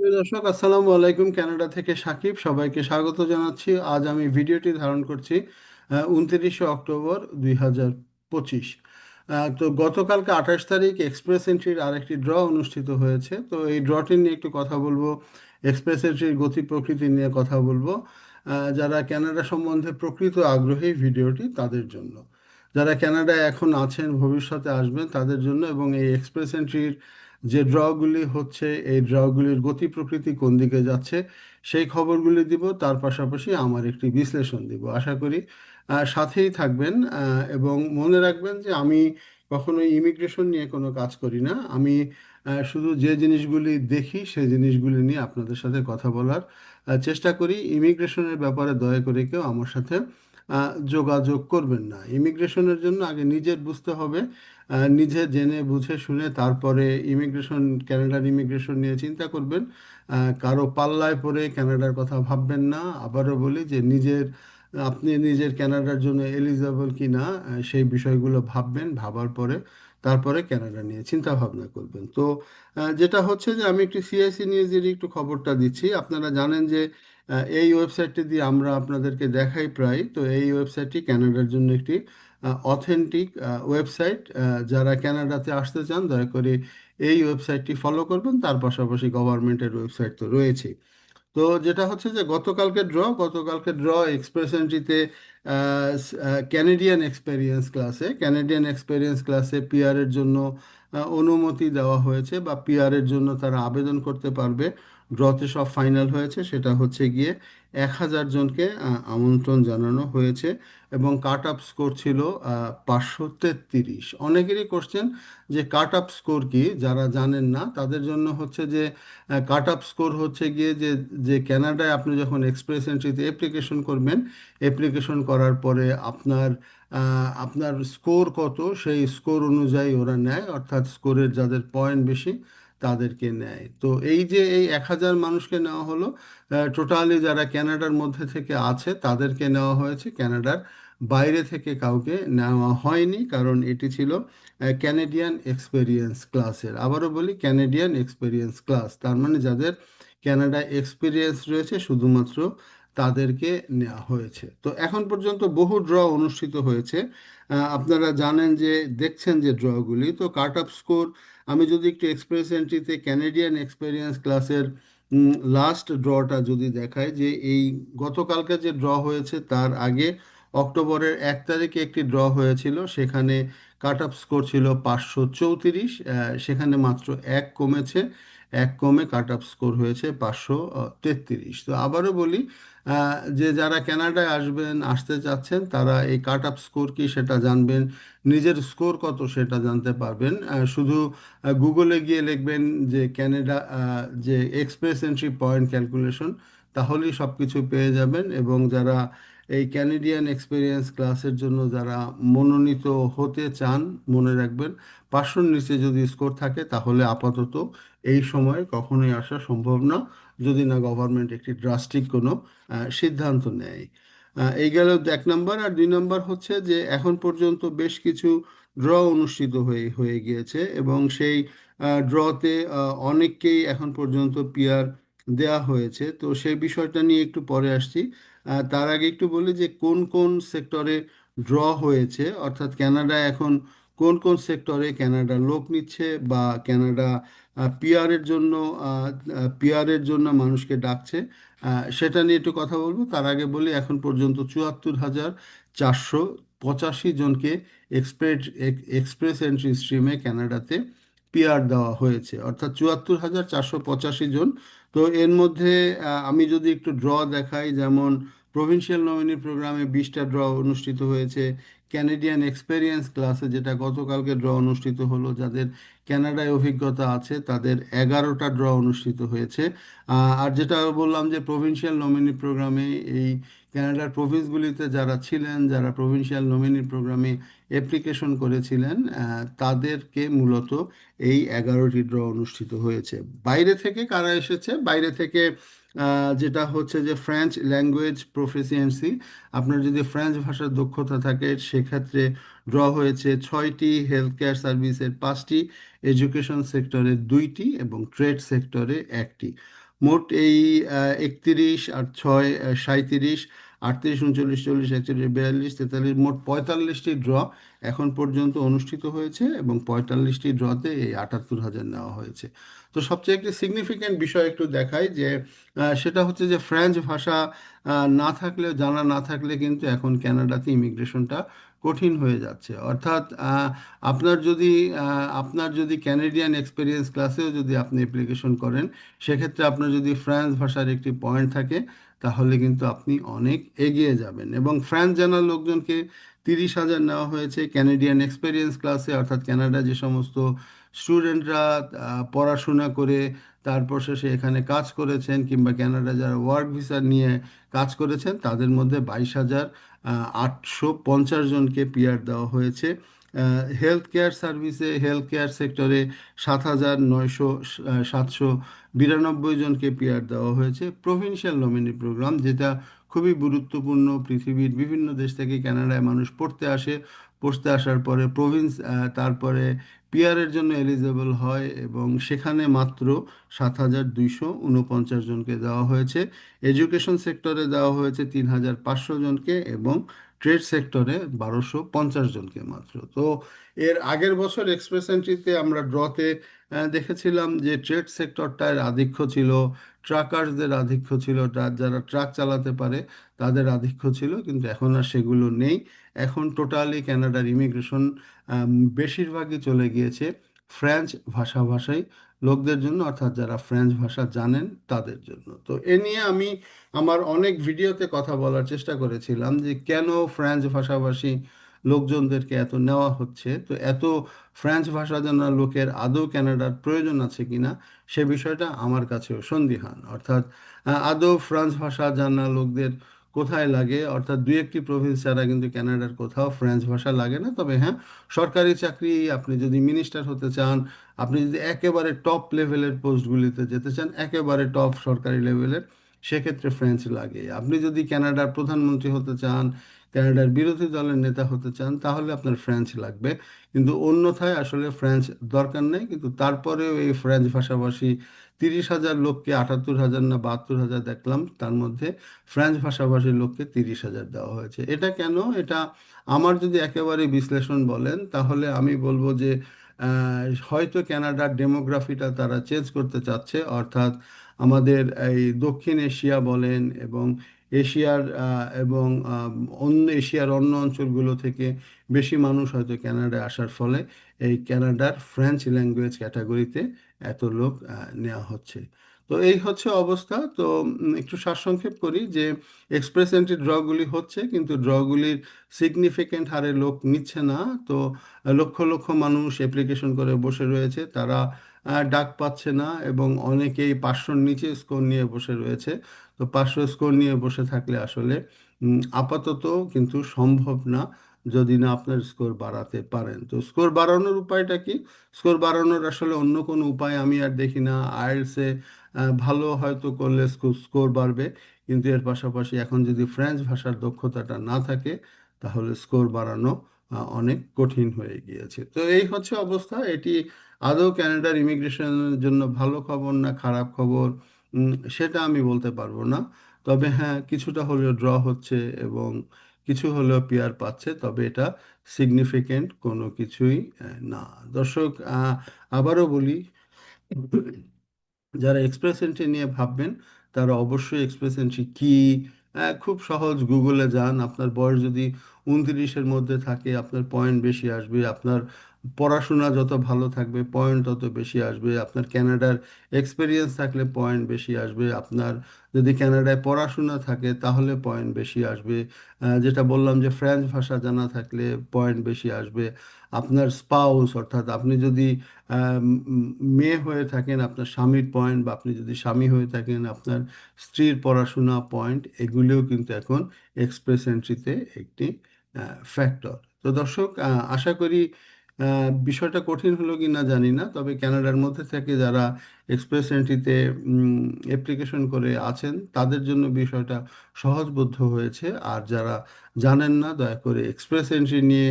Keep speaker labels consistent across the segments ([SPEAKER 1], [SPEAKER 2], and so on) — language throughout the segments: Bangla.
[SPEAKER 1] দর্শক, আসসালামু আলাইকুম। কানাডা থেকে সাকিব সবাইকে স্বাগত জানাচ্ছি। আজ আমি ভিডিওটি ধারণ করছি উনত্রিশে অক্টোবর দুই হাজার পঁচিশ। তো গতকালকে আঠাশ তারিখ এক্সপ্রেস এন্ট্রির আরেকটি ড্র অনুষ্ঠিত হয়েছে। তো এই ড্রটি নিয়ে একটু কথা বলব, এক্সপ্রেস এন্ট্রির গতি প্রকৃতি নিয়ে কথা বলব। যারা কানাডা সম্বন্ধে প্রকৃত আগ্রহী ভিডিওটি তাদের জন্য। যারা কানাডায় এখন আছেন, ভবিষ্যতে আসবেন তাদের জন্য এবং এই এক্সপ্রেস এন্ট্রির যে ড্রগুলি হচ্ছে, এই ড্রগুলির গতি প্রকৃতি কোন দিকে যাচ্ছে, সেই খবরগুলি দিব। তার পাশাপাশি আমার একটি বিশ্লেষণ দিব। আশা করি সাথেই থাকবেন এবং মনে রাখবেন যে আমি কখনো ইমিগ্রেশন নিয়ে কোনো কাজ করি না। আমি শুধু যে জিনিসগুলি দেখি, সেই জিনিসগুলি নিয়ে আপনাদের সাথে কথা বলার চেষ্টা করি। ইমিগ্রেশনের ব্যাপারে দয়া করে কেউ আমার সাথে যোগাযোগ করবেন না। ইমিগ্রেশনের জন্য আগে নিজের বুঝতে হবে নিজে জেনে বুঝে শুনে তারপরে ইমিগ্রেশন, ক্যানাডার ইমিগ্রেশন নিয়ে চিন্তা করবেন। কারও পাল্লায় পড়ে ক্যানাডার কথা ভাববেন না। আবারও বলি যে নিজের, আপনি নিজের ক্যানাডার জন্য এলিজেবল কি না সেই বিষয়গুলো ভাববেন, ভাবার পরে তারপরে ক্যানাডা নিয়ে চিন্তা ভাবনা করবেন। তো যেটা হচ্ছে যে আমি একটু সিআইসি নিউজের একটু খবরটা দিচ্ছি, আপনারা জানেন যে এই ওয়েবসাইটটি দিয়ে আমরা আপনাদেরকে দেখাই প্রায়। তো এই ওয়েবসাইটটি কানাডার জন্য একটি অথেন্টিক ওয়েবসাইট। যারা কানাডাতে আসতে চান, দয়া করে এই ওয়েবসাইটটি ফলো করবেন। তার পাশাপাশি গভর্নমেন্টের ওয়েবসাইট তো রয়েছে তো যেটা হচ্ছে যে, গতকালকে ড্র গতকালকে ড্র এক্সপ্রেস এন্ট্রিতে ক্যানেডিয়ান এক্সপেরিয়েন্স ক্লাসে ক্যানেডিয়ান এক্সপেরিয়েন্স ক্লাসে পিআরের জন্য অনুমতি দেওয়া হয়েছে বা পিআরের জন্য তারা আবেদন করতে পারবে। ড্রতে সব ফাইনাল হয়েছে, সেটা হচ্ছে গিয়ে এক হাজার জনকে আমন্ত্রণ জানানো হয়েছে এবং কাট আপ স্কোর ছিল পাঁচশো তেত্রিশ। অনেকেরই কোশ্চেন যে কাট আপ স্কোর কি, যারা জানেন না, তাদের জন্য হচ্ছে যে কাট আপ স্কোর হচ্ছে গিয়ে যে যে কানাডায় আপনি যখন এক্সপ্রেস এন্ট্রিতে অ্যাপ্লিকেশন করবেন অ্যাপ্লিকেশন করার পরে আপনার আপনার স্কোর কত, সেই স্কোর অনুযায়ী ওরা নেয়, অর্থাৎ স্কোরের যাদের পয়েন্ট বেশি তাদেরকে নেয়। তো এই যে এই এক হাজার মানুষকে নেওয়া হলো টোটালি যারা ক্যানাডার মধ্যে থেকে আছে তাদেরকে নেওয়া হয়েছে। কানাডার বাইরে থেকে কাউকে নেওয়া হয়নি কারণ এটি ছিল ক্যানেডিয়ান এক্সপেরিয়েন্স ক্লাসের আবারও বলি ক্যানেডিয়ান এক্সপেরিয়েন্স ক্লাস তার মানে যাদের ক্যানাডা এক্সপিরিয়েন্স রয়েছে শুধুমাত্র তাদেরকে নেওয়া হয়েছে। তো এখন পর্যন্ত বহু ড্র অনুষ্ঠিত হয়েছে। আপনারা জানেন যে, দেখছেন যে ড্রগুলি তো কাট অফ স্কোর আমি যদি একটু এক্সপ্রেস এন্ট্রিতে ক্যানেডিয়ান এক্সপেরিয়েন্স ক্লাসের লাস্ট ড্রটা যদি দেখায় যে এই গতকালকে যে ড্র হয়েছে তার আগে অক্টোবরের এক তারিখে একটি ড্র হয়েছিল। সেখানে কাট আপ স্কোর ছিল পাঁচশো চৌত্রিশ সেখানে মাত্র এক কমেছে। এক কমে কাট অফ স্কোর হয়েছে পাঁচশো তেত্রিশ। তো আবারও বলি যে যারা কানাডায় আসবেন, আসতে চাচ্ছেন, তারা এই কাট অফ স্কোর কি সেটা জানবেন, নিজের স্কোর কত সেটা জানতে পারবেন। শুধু গুগলে গিয়ে লিখবেন যে ক্যানাডা যে এক্সপ্রেস এন্ট্রি পয়েন্ট ক্যালকুলেশন, তাহলেই সব কিছু পেয়ে যাবেন এবং যারা এই ক্যানেডিয়ান এক্সপিরিয়েন্স ক্লাসের জন্য যারা মনোনীত হতে চান, মনে রাখবেন পাঁচশোর নিচে যদি স্কোর থাকে, তাহলে আপাতত এই সময়ে কখনোই আসা সম্ভব না। যদি না গভর্নমেন্ট একটি ড্রাস্টিক কোনো সিদ্ধান্ত নেয়। এই গেল এক নম্বর আর দুই নম্বর হচ্ছে যে, এখন পর্যন্ত বেশ কিছু ড্র অনুষ্ঠিত হয়ে হয়ে গিয়েছে এবং সেই ড্রতে অনেককেই এখন পর্যন্ত পিয়ার দেয়া হয়েছে। তো সেই বিষয়টা নিয়ে একটু পরে আসছি। তার আগে একটু বলি যে, কোন কোন সেক্টরে ড্র হয়েছে? অর্থাৎ কানাডা এখন কোন কোন সেক্টরে কানাডা লোক নিচ্ছে বা কানাডা পিআরের জন্য পিআরের জন্য মানুষকে ডাকছে? সেটা নিয়ে একটু কথা বলব। তার আগে বলি, এখন পর্যন্ত চুয়াত্তর হাজার চারশো পঁচাশি জনকে এক্সপ্রেস এক্সপ্রেস এন্ট্রি স্ট্রিমে কানাডাতে পিআর দেওয়া হয়েছে। অর্থাৎ চুয়াত্তর হাজার চারশো পঁচাশি জন। তো এর মধ্যে আমি যদি একটু ড্র দেখাই, যেমন প্রভিন্সিয়াল নমিনি প্রোগ্রামে বিশটা ড্র অনুষ্ঠিত হয়েছে। ক্যানেডিয়ান এক্সপেরিয়েন্স ক্লাসে যেটা গতকালকে ড্র অনুষ্ঠিত হলো, যাদের ক্যানাডায় অভিজ্ঞতা আছে, তাদের এগারোটা ড্র অনুষ্ঠিত হয়েছে। আর যেটা বললাম যে প্রভিনশিয়াল নমিনি প্রোগ্রামে এই কানাডার প্রভিন্সগুলিতে যারা ছিলেন, যারা প্রভিন্সিয়াল নমিনি প্রোগ্রামে অ্যাপ্লিকেশন করেছিলেন তাদেরকে মূলত এই এগারোটি ড্র অনুষ্ঠিত হয়েছে। বাইরে থেকে কারা এসেছে? বাইরে থেকে যেটা হচ্ছে যে ফ্রেঞ্চ ল্যাঙ্গুয়েজ প্রফিসিয়েন্সি আপনার যদি ফ্রেঞ্চ ভাষার দক্ষতা থাকে, সেক্ষেত্রে ড্র হয়েছে ছয়টি হেলথ কেয়ার সার্ভিসের পাঁচটি এডুকেশন সেক্টরে দুইটি এবং ট্রেড সেক্টরে একটি। মোট এই একত্রিশ আর ছয় সাঁইত্রিশ, আটত্রিশ, উনচল্লিশ, চল্লিশ, একচল্লিশ, বিয়াল্লিশ, তেতাল্লিশ, মোট পঁয়তাল্লিশটি ড্র এখন পর্যন্ত অনুষ্ঠিত হয়েছে এবং পঁয়তাল্লিশটি ড্রতে এই আটাত্তর হাজার নেওয়া হয়েছে। তো সবচেয়ে একটি সিগনিফিক্যান্ট বিষয় একটু দেখাই যে সেটা হচ্ছে যে ফ্রেঞ্চ ভাষা না থাকলে জানা না থাকলে কিন্তু এখন ক্যানাডাতে ইমিগ্রেশনটা কঠিন হয়ে যাচ্ছে। অর্থাৎ আপনার যদি আপনার যদি ক্যানেডিয়ান এক্সপিরিয়েন্স ক্লাসেও যদি আপনি অ্যাপ্লিকেশন করেন, সেক্ষেত্রে আপনার যদি ফ্রান্স ভাষার একটি পয়েন্ট থাকে, তাহলে কিন্তু আপনি অনেক এগিয়ে যাবেন। এবং ফ্রান্স জানার লোকজনকে তিরিশ হাজার নেওয়া হয়েছে ক্যানেডিয়ান এক্সপিরিয়েন্স ক্লাসে অর্থাৎ কানাডা যে সমস্ত স্টুডেন্টরা পড়াশোনা করে তারপর শেষে এখানে কাজ করেছেন কিংবা ক্যানাডা যারা ওয়ার্ক ভিসা নিয়ে কাজ করেছেন, তাদের মধ্যে বাইশ হাজার আটশো পঞ্চাশ জনকে পিআর দেওয়া হয়েছে। হেলথ কেয়ার সার্ভিসে হেলথ কেয়ার সেক্টরে সাত হাজার নয়শো সাতশো বিরানব্বই জনকে পিআর দেওয়া হয়েছে। প্রভিনশিয়াল নমিনি প্রোগ্রাম যেটা খুবই গুরুত্বপূর্ণ পৃথিবীর বিভিন্ন দেশ থেকে কানাডায় মানুষ পড়তে আসে। পড়তে আসার পরে প্রভিন্স তারপরে পিআরের জন্য এলিজেবল হয় এবং সেখানে মাত্র সাত হাজার দুইশো উনপঞ্চাশ জনকে দেওয়া হয়েছে। এডুকেশন সেক্টরে দেওয়া হয়েছে তিন হাজার পাঁচশো জনকে এবং ট্রেড সেক্টরে বারোশো পঞ্চাশ জনকে মাত্র। তো এর আগের বছর এক্সপ্রেস এন্ট্রিতে আমরা ড্রতে দেখেছিলাম যে ট্রেড সেক্টরটার আধিক্য ছিল ট্রাকার্সদের আধিক্য ছিল যারা ট্রাক চালাতে পারে তাদের আধিক্য ছিল, কিন্তু এখন আর সেগুলো নেই। এখন টোটালি ক্যানাডার ইমিগ্রেশন বেশিরভাগই চলে গিয়েছে ফ্রেঞ্চ ভাষাভাষী লোকদের জন্য, অর্থাৎ যারা ফ্রেঞ্চ ভাষা জানেন তাদের জন্য। তো এ নিয়ে আমি আমার অনেক ভিডিওতে কথা বলার চেষ্টা করেছিলাম যে কেন ফ্রেঞ্চ ভাষাভাষী লোকজনদেরকে এত নেওয়া হচ্ছে। তো এত ফ্রেঞ্চ ভাষা জানা লোকের আদৌ ক্যানাডার প্রয়োজন আছে কিনা, সে বিষয়টা আমার কাছেও সন্দিহান। অর্থাৎ আদৌ ফ্রান্স ভাষা জানা লোকদের কোথায় লাগে? অর্থাৎ দুই একটি প্রভিন্স ছাড়া কিন্তু ক্যানাডার কোথাও ফ্রেঞ্চ ভাষা লাগে না। তবে হ্যাঁ সরকারি চাকরি, আপনি যদি মিনিস্টার হতে চান, আপনি যদি একেবারে টপ লেভেলের পোস্টগুলিতে যেতে চান, একেবারে টপ সরকারি লেভেলের সেক্ষেত্রে ফ্রেঞ্চ লাগে। আপনি যদি ক্যানাডার প্রধানমন্ত্রী হতে চান ক্যানাডার বিরোধী দলের নেতা হতে চান, তাহলে আপনার ফ্রেঞ্চ লাগবে। কিন্তু অন্যথায় আসলে ফ্রেঞ্চ দরকার নেই। কিন্তু তারপরেও এই ফ্রেঞ্চ ভাষাভাষী তিরিশ হাজার লোককে আটাত্তর হাজার না বাহাত্তর হাজার দেখলাম, তার মধ্যে ফ্রেঞ্চ ভাষাভাষীর লোককে তিরিশ হাজার দেওয়া হয়েছে। এটা কেন? এটা আমার যদি একেবারে বিশ্লেষণ বলেন, তাহলে আমি বলব যে হয়তো ক্যানাডার ডেমোগ্রাফিটা তারা চেঞ্জ করতে চাচ্ছে, অর্থাৎ আমাদের এই দক্ষিণ এশিয়া বলেন এবং এশিয়ার এবং অন্য এশিয়ার অন্য অঞ্চলগুলো থেকে বেশি মানুষ হয়তো ক্যানাডায় আসার ফলে এই ক্যানাডার ফ্রেঞ্চ ল্যাঙ্গুয়েজ ক্যাটাগরিতে এত লোক নেওয়া হচ্ছে। তো এই হচ্ছে অবস্থা। তো একটু সারসংক্ষেপ করি যে এক্সপ্রেস এন্ট্রি ড্রগুলি হচ্ছে, কিন্তু ড্রগুলির সিগনিফিকেন্ট হারে লোক নিচ্ছে না। তো, লক্ষ লক্ষ মানুষ অ্যাপ্লিকেশন করে বসে রয়েছে। তারা ডাক পাচ্ছে না এবং অনেকেই পাঁচশোর নিচে স্কোর নিয়ে বসে রয়েছে। তো পাঁচশো স্কোর নিয়ে বসে থাকলে আসলে আপাতত কিন্তু সম্ভব না যদি না আপনার স্কোর বাড়াতে পারেন। তো স্কোর বাড়ানোর উপায়টা কি? স্কোর বাড়ানোর আসলে অন্য কোনো উপায় আমি আর দেখি না। আইএলসে ভালো হয়তো করলে স্কোর বাড়বে। কিন্তু এর পাশাপাশি এখন যদি ফ্রেঞ্চ ভাষার দক্ষতাটা না থাকে, তাহলে স্কোর বাড়ানো অনেক কঠিন হয়ে গিয়েছে। তো এই হচ্ছে অবস্থা। এটি আদৌ ক্যানাডার ইমিগ্রেশনের জন্য ভালো খবর না খারাপ খবর? সেটা আমি বলতে পারব না। তবে হ্যাঁ কিছুটা হলেও ড্র হচ্ছে এবং কিছু হলেও পিয়ার পাচ্ছে, তবে এটা সিগনিফিকেন্ট কোনো কিছুই না। দর্শক আবারও বলি, যারা এক্সপ্রেস এন্ট্রি নিয়ে ভাববেন, তারা অবশ্যই এক্সপ্রেস এন্ট্রি কী খুব সহজ গুগলে যান। আপনার বয়স যদি উনত্রিশের মধ্যে থাকে, আপনার পয়েন্ট বেশি আসবে, আপনার পড়াশোনা যত ভালো থাকবে পয়েন্ট তত বেশি আসবে। আপনার ক্যানাডার এক্সপিরিয়েন্স থাকলে পয়েন্ট বেশি আসবে। আপনার যদি ক্যানাডায় পড়াশোনা থাকে, তাহলে পয়েন্ট বেশি আসবে। যেটা বললাম যে ফ্রেঞ্চ ভাষা জানা থাকলে পয়েন্ট বেশি আসবে। আপনার স্পাউস অর্থাৎ আপনি যদি মেয়ে হয়ে থাকেন, আপনার স্বামীর পয়েন্ট বা আপনি যদি স্বামী হয়ে থাকেন, আপনার স্ত্রীর পড়াশোনা পয়েন্ট এগুলিও কিন্তু এখন এক্সপ্রেস এন্ট্রিতে একটি ফ্যাক্টর তো দর্শক আশা করি বিষয়টা কঠিন হলো কি না জানি না, তবে ক্যানাডার মধ্যে থেকে যারা এক্সপ্রেস এন্ট্রিতে অ্যাপ্লিকেশন করে আছেন, তাদের জন্য বিষয়টা সহজবোধ্য হয়েছে। আর যারা জানেন না, দয়া করে এক্সপ্রেস এন্ট্রি নিয়ে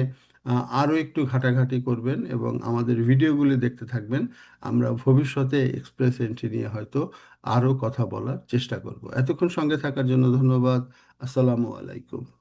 [SPEAKER 1] আরও একটু ঘাটাঘাটি করবেন এবং আমাদের ভিডিওগুলি দেখতে থাকবেন। আমরা ভবিষ্যতে এক্সপ্রেস এন্ট্রি নিয়ে হয়তো আরও কথা বলার চেষ্টা করব। এতক্ষণ সঙ্গে থাকার জন্য ধন্যবাদ। আসসালামু আলাইকুম।